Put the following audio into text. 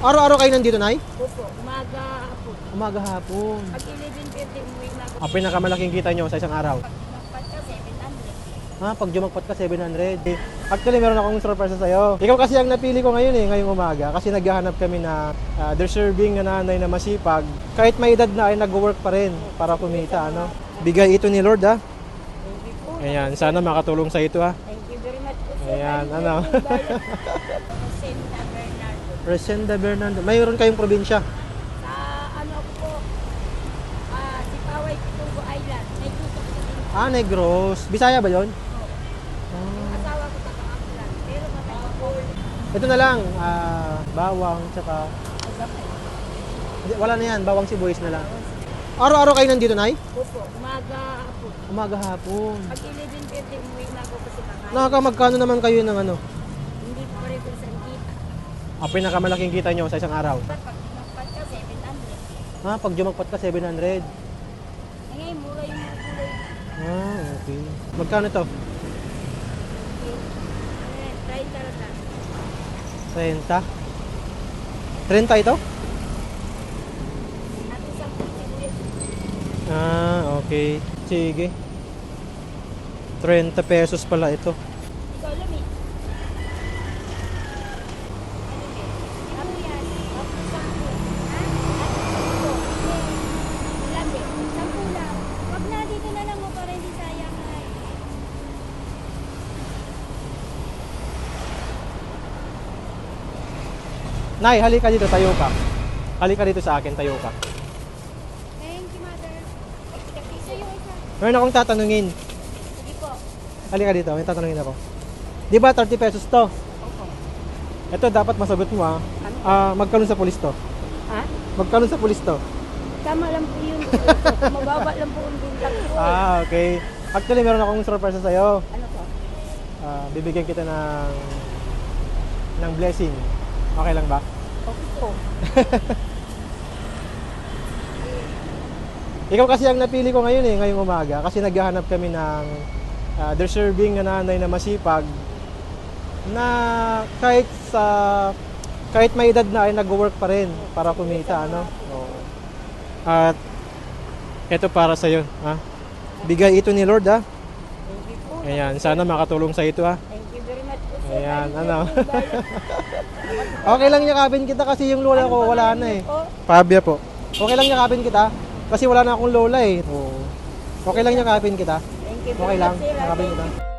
Araw-araw kayo nandito, Nay? Opo, umaga po. Umaga hapon. Pag 11.30 umuwi na ako. Ang pinakamalaking kita nyo sa isang araw? Pag nagpat ka, 700. Ha, pag jumagpat ka, 700. Eh, Actually, meron akong surprise sa'yo. Ikaw kasi ang napili ko ngayon eh, ngayong umaga. Kasi naghahanap kami na uh, deserving na nanay na masipag. Kahit may edad na ay nag-work pa rin para kumita, ano. Bigay ito ni Lord, ha. You po. Ayan, sana makatulong sa ito, ha. Thank you very much. Ayan, Ay, ano. yung bayan. Rosenda Bernardo. Resenda Bernardo. Mayroon kayong probinsya. Sa ano ako po, ah, si Paway Pitungo Island. May tutok sa din. Ah, Negros. Bisaya ba yon? Yung asawa ko taga-Aklan. Pero matay po. Ito na lang, ah, bawang, tsaka... Hindi, Wala na yan, bawang sibuyas na lang. Araw-araw kayo nandito, Nay? Opo, umaga po. Umaga hapon. Pag 11.30 umuwi na ako kasi kakain. Nakakamagkano naman kayo ng ano? Hindi pa rin sa kita. Ang pinakamalaking kita nyo sa isang araw? Pag nagpat ka, 700. Ha, pag jumagpat ka, 700. Eh, ngayon, mura yung mga kulay. Ah, okay. Magkano to? Okay. Ano yan, try talaga. 30? 30 ito? Ah, okay. Sige. 30 pesos pala ito. Ikaw lang eh. Ano eh? Ano yan? Tapos sampu. Ha? Sampu. Eh, Ilan eh? Sampu lang. Wag na, dito na lang mo para hindi sayang ay. Nay, halika dito, tayo ka. Halika dito sa akin, tayo ka. Thank you, mother. Piso yung isa. Meron akong tatanungin. Sige po. Halika dito, may tatanungin ako. Di ba 30 pesos to? Opo. Ito dapat masagot mo ah. Ano? Ah, magkano sa pulis to? Ha? Magkano sa pulis to? Tama lang po yun. Mababa lang po ang bintang ko. eh. Ah, okay. Actually, meron akong surprise sa'yo. Ano po? Ah, bibigyan kita ng ng blessing. Okay lang ba? Okay po. Ikaw kasi ang napili ko ngayon eh, ngayong umaga. Kasi naghahanap kami ng ah, deserving na nanay na masipag na kahit sa kahit may edad na ay nag-work pa rin para kumita, ano? Oo. At ito para sa iyo, ha? Bigay ito ni Lord, ha? Thank you po. Ayan, sana makatulong sa ito, ha? Thank you very much. Ayan, Ay, ano? Okay lang yakapin kita kasi yung lola ko wala na eh. Po. Pabia po. Okay lang yakapin kita kasi wala na akong lola eh. Oo. Okay lang yakapin kita. Thank you Okay lang, yakapin kita.